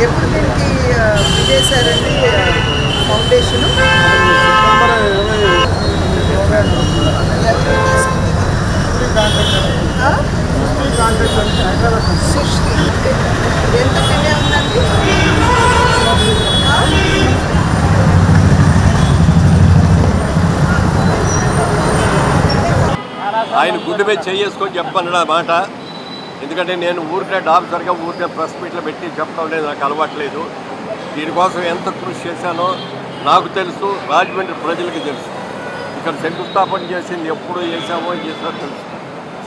ఎప్పుడు దీనికి ఆ, విజేశారండి ఫౌండేషన్ ఎంత పిల్లే ఉందండి ఆయన గుడ్డు మీద చేసుకొని చెప్పన్నాడు ఆ మాట. ఎందుకంటే నేను ఊరికే డాక్టర్గా ఊరికే ప్రెస్ మీట్లో పెట్టి చెప్పడం లేదు నాకు అలవాట్లేదు దీనికోసం ఎంత కృషి చేశానో నాకు తెలుసు రాజమండ్రి ప్రజలకు తెలుసు. ఇక్కడ శంకుస్థాపన చేసింది ఎప్పుడు చేసామో చేసినా తెలుసు.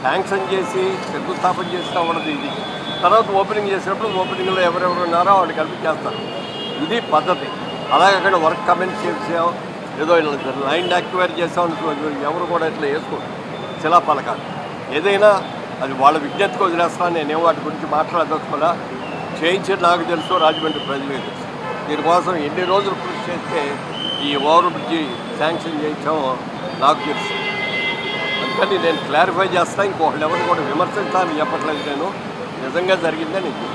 శాంక్షన్ చేసి శంకుస్థాపన చేసినా ఉండదు ఇది. తర్వాత ఓపెనింగ్ చేసినప్పుడు ఓపెనింగ్లో ఎవరెవరు ఉన్నారో వాళ్ళు కలిపి చేస్తారు. ఇది పద్ధతి. అలాగే అక్కడ వర్క్ కమెంట్ చేసాం ఏదో లైన్ యాక్టివేట్ చేసాం ఎవరు కూడా ఇట్లా వేసుకోరు. శిలా పలకాలు ఏదైనా అది వాళ్ళ విజ్ఞతకు వదిలేస్తాను నేనేం వాటి గురించి మాట్లాడదలుచుకున్నా చేయించేది నాకు తెలుసు రాజమండ్రి ప్రజలకు తెలుసు. దీనికోసం ఎన్ని రోజులు కృషి చేస్తే ఈ ఓవర్ బ్రిడ్జి శాంక్షన్ చేయించామో నాకు తెలుసు. కానీ నేను క్లారిఫై చేస్తాను ఇంకొకళ్ళు ఎవరిని కూడా విమర్శించాలని చెప్పట్లేదు నేను నిజంగా జరిగిందని నీకు.